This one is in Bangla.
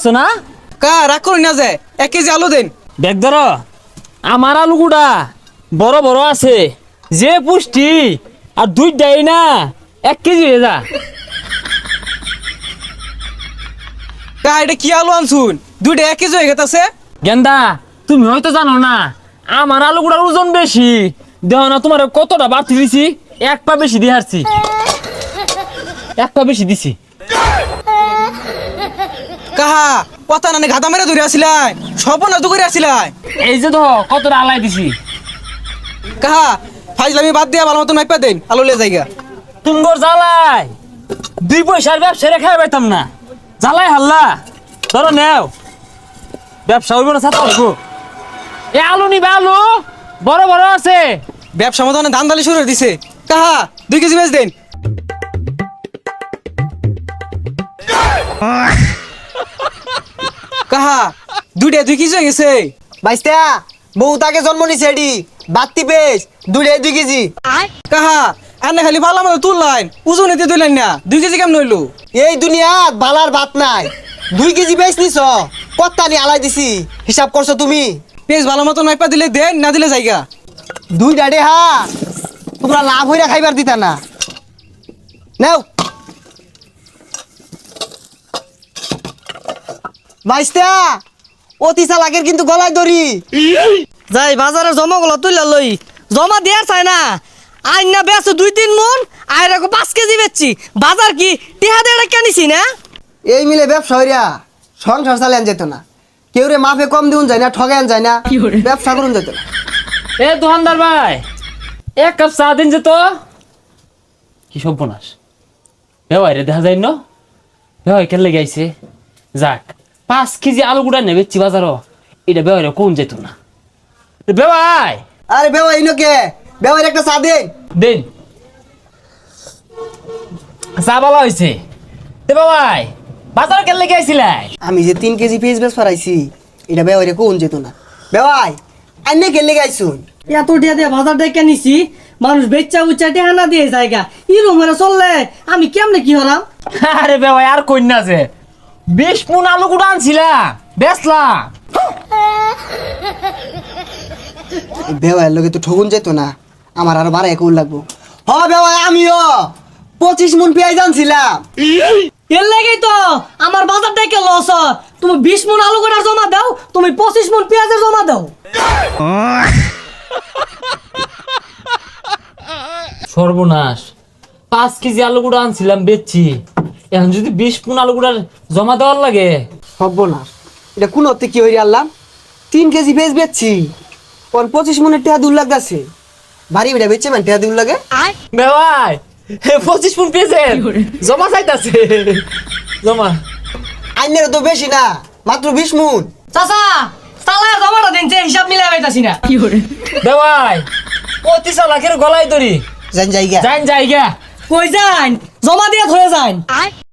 করছ না? কা রাগ করি না যে। এক কেজি আলু দেন। দেখ ধর আমার আলুগুড়া বড় বড় আছে। যে পুষ্টি আর দুই দেয় না এক কেজি হয়ে যা। কা এটা কি আলু আনছুন? দুইটা এক কেজি হয়ে গেছে গেন্দা তুমি হয়তো জানো না আমার আলুগুড়ার ওজন বেশি। দেহ না তোমার কতটা বাড়তি দিছি? এক পা বেশি দিয়ে হারছি এক পা বেশি দিছি। কাহা? কথা নানি ঘাতা মেরে ধরে আসিলাই। সব না তো করে আসিলাই। এই যে ধর কতটা আলাই দিছি। কাহা? ফাইজলামি বাদ দিয়া ভালো মতো মাইপা দেন আলু লে জায়গা তুমগর জ্বালাই। দুই পয়সার ব্যবসা রেখে পাইতাম না। জ্বালাই হাল্লা। ধরো নেও। ব্যবসা হইব না ছাতা হইব। এ আলু নিবে আলু। বড় বড় আছে। ব্যবসা মতো ধান দালি শুরু করে দিছে। কাহা? দুই কেজি বেচ দেন। কাহা? দুইটা দুই কেজি হয়ে গেছে। বাইস্তা বউ তাকে জন্ম নিছে এডি বাত্তি পেস দুলে দুই কেজি। কাহা? আনে খালি ভালো মতো তুললাইন ওজন এতে তুললেন না দুই কেজি কেমন হইল? এই দুনিয়াত বালার ভাত নাই দুই কেজি বেচ নিছ কত্তা নি আলাই দিছি হিসাব করছ তুমি? পেঁচ ভালো মতো মাইপা দিলে দেন না দিলে জায়গা। দুই ডাডে হা তোমরা লাভ হইরা খাইবার দিতা না। নাও বাইস্তা অতি চালাকের কিন্তু গলায় দড়ি। যাই বাজারে জমা গুলো তুইলা লই। জমা দেয়ার চাই না। আইন না বেছো দুই তিন মন আর রাখো পাঁচ কেজি বেচছি। বাজার কি টিহা দিয়ে কেনিছি না? এই মিলে ব্যবসা হইরা সংসার চালান যেত না। কেউ রে মাফে কম দিউন যায় না ঠগান যায় না। ব্যবসা করুন যেত না। এ দোকানদার ভাই এক কাপ চা দিন যে তো। কি সর্বনাশ। বেওয়াই রে দেখা যায় ন? বেওয়াই কেন গাইছে যাক। পাঁচ কেজি আলু গুড়া নেবে চি বাজারও। এটা বেওয়াই রে কোন যেত না। বেওয়াই আরে বেওয়া ইনোকে বেওয়ার একটা চা দে দিন। চা বলা হয়েছে। তে বাবাই বাজার কেন লেগে আইছিলাই? আমি যে তিন কেজি পেঁয়াজ বেশ ফরাইছি এটা বেওয়ারে কোন যেত না। বেওয়াই আইনে গেলে গাইছুন এত টিহা দিয়ে বাজার দিয়ে কেনিছি মানুষ বেচা উচ্চা টিহা না দিয়ে জায়গা। ইরম হয়ে চললে আমি কেমনে কি হরাম আরে বেওয়াই আর কন্যা যে। বিশ পুন আলু গুড়া আনছিলাম বেচলাম বেওয়ার লোকে তো ঠগুন যেত না আমার আরও বারো একুল লাগবো। হ বেওয়াই আমিও। পঁচিশ মন পেঁয়াজ আনছিলাম। এর লেগেই তো আমার বাজার থেকে লস হয়। তুমি বিশ মন আলু গোটার জমা দাও তুমি পঁচিশ মন পেঁয়াজের জমা দাও। সর্বনাশ। পাঁচ কেজি আলু গুঁড়া আনছিলাম বেচছি। এখন যদি বিশ পুন আলু গুঁড়ার জমা দেওয়ার লাগে? সর্বনাশ এটা কোন অর্থে কি হইরে আনলাম? তিন কেজি পেঁয়াজ বেচছি। ওর পঁচিশ মনের টেহা দূর লাগতেছে। ভারী বেটা বেচছে মানে টেহা দূর লাগে। বেওয়াই পঁচিশ পুন পেয়েছে জমা চাইতাছে। জমা। আইনের তো বেশি না মাত্র বিশ মন। চাচা চালায় জমাটা দিন যে হিসাব মিলাই পাইতাছি না। কি বেওয়াই পঁচিশ লাখের গলায় দড়ি। জান জায়গা। যাইন জায়গা। কই যান জমা দিয়ে ধরে যান